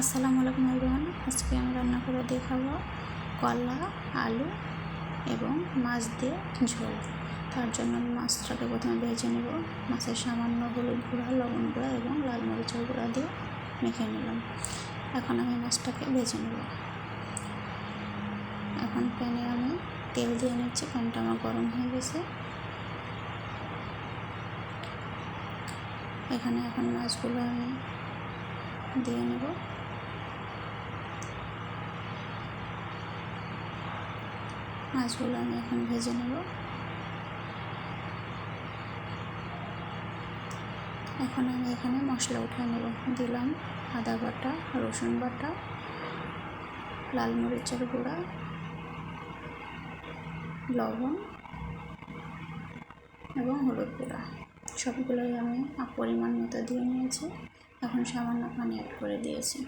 আসসালামু আলাইকুম এভরিওয়ান। আজকে আমি রান্না করে দেখাবো কলা, আলু এবং মাছ দিয়ে ঝোল। তার জন্য আমি মাছটাকে প্রথমে ভেজে নেব। মাছের সামান্য হলুদ গুঁড়া, লবণ গুঁড়া এবং লাল মরিচের গুঁড়া দিয়ে মেখে নিলাম। এখন আমি মাছটাকে ভেজে নেব। এখন প্যানে আমি তেল দিয়ে নিচ্ছি, প্যানটা আমার গরম হয়ে গেছে। এখানে এখন মাছগুলো আমি দিয়ে নেব। মাছগুলো আমি এখন ভেজে নেব। এখন আমি এখানে মশলা উঠে নেব। দিলাম আদা বাটা, রসুন বাটা, লাল মরিচের গুঁড়া, লবণ এবং হলুদ গুঁড়া। সবগুলোই আমি পরিমাণ মতো দিয়ে নিয়েছি। এখন সামান্য পানি অ্যাড করে দিয়েছি।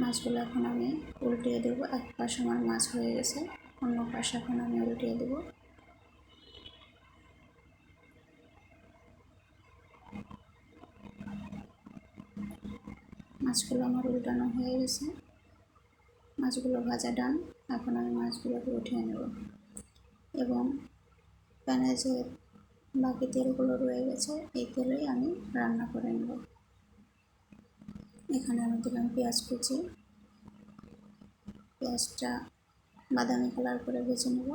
মাছগুলো এখন আমি উল্টিয়ে দেবো। এক পাশ আমার মাছ হয়ে গেছে। অন্য পাশ এখন আমি উল্টিয়ে দেবো। মাছগুলো আমার উল্টানো হয়ে গেছে। মাছগুলো ভাজা ডান, এখন আমি মাছগুলোকে উঠিয়ে নেব। এবং প্যানে যে বাকি তেলগুলো রয়ে গেছে, এই তেলেই আমি রান্না করে নেব। এখানে আমি দিলাম পেঁয়াজ কুচি। পেঁয়াজটা বাদামি কালার করে ভেজে নেব।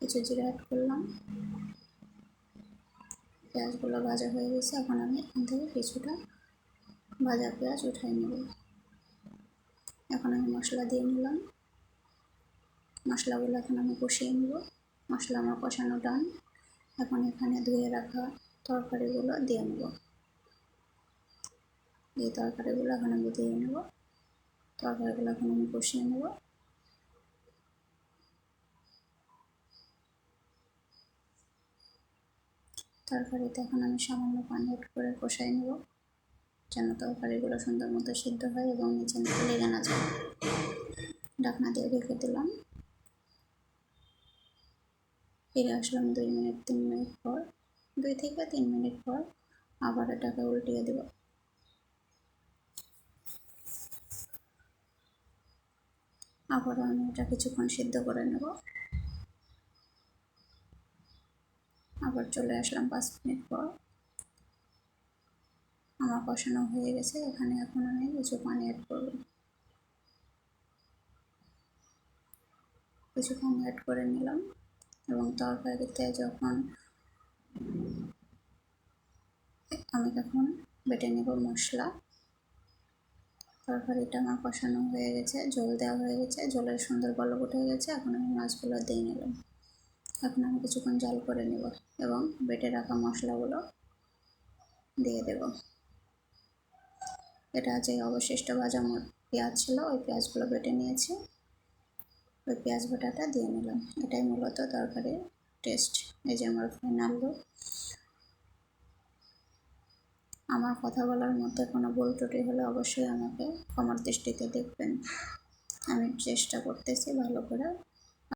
কিছু জিরা অ্যাড করলাম। পেঁয়াজগুলো ভাজা হয়ে গেছে। এখন আমি এখান থেকে কিছুটা ভাজা পেঁয়াজ উঠাই নেব। এখন আমি মশলা দিয়ে নিলাম। মশলাগুলো এখন আমি কষিয়ে নেব। মশলা আমার কষানো ডান এখন এখানে ধুয়ে রাখা তরকারিগুলো দিয়ে নেব। এই তরকারিগুলো এখন আমি দিয়ে নেব। তরকারিগুলো এখন আমি কষিয়ে নেব। তরকারিতে এখন আমি সামান্য পানি অ্যাড করে কষাই নেব। যেন তরকারিগুলো সুন্দর মতো সিদ্ধ হয় এবং নিচে নিচে লেগে না যায়। ঢাকনা দিয়ে রেখে দিলাম। ফিরে আসলাম দুই মিনিট, তিন মিনিট পর। দুই থেকে তিন মিনিট পর আবার এটাকে উল্টিয়ে দেব। আবারও আমি এটা কিছুক্ষণ সিদ্ধ করে নেব। আবার চলে আসলাম পাঁচ মিনিট পর। আমার কষানো হয়ে গেছে, এখানে এখন আমি কিছু পানি অ্যাড করব। কিছু পানি অ্যাড করে নিলাম এবং তরকারিতে যখন আমি তখন বেটে নেব মশলা। তরকারিটা আমার কষানো হয়ে গেছে জল দেওয়া হয়ে গেছে জলের সুন্দর বলক উঠে গেছে, এখন আমি মাছগুলো দিয়ে নিলাম। এখন আমি কিছুক্ষণ জল করে নেব এবং বেটে রাখা মশলাগুলো দিয়ে দেব। এটা যে অবশিষ্ট ভাজা পেঁয়াজ ছিল, ওই পেঁয়াজগুলো বেটে নিয়েছি। ওই পেঁয়াজ বাটাটা দিয়ে নিলাম। এটাই মূলত তরকারির টেস্ট এই যে আমার ফাইনাল আমার কথা বলার মধ্যে কোনো ভুল ত্রুটি হলে অবশ্যই আমাকে ক্ষমার দৃষ্টিতে দেখবেন। আমি চেষ্টা করতেছি ভালো করে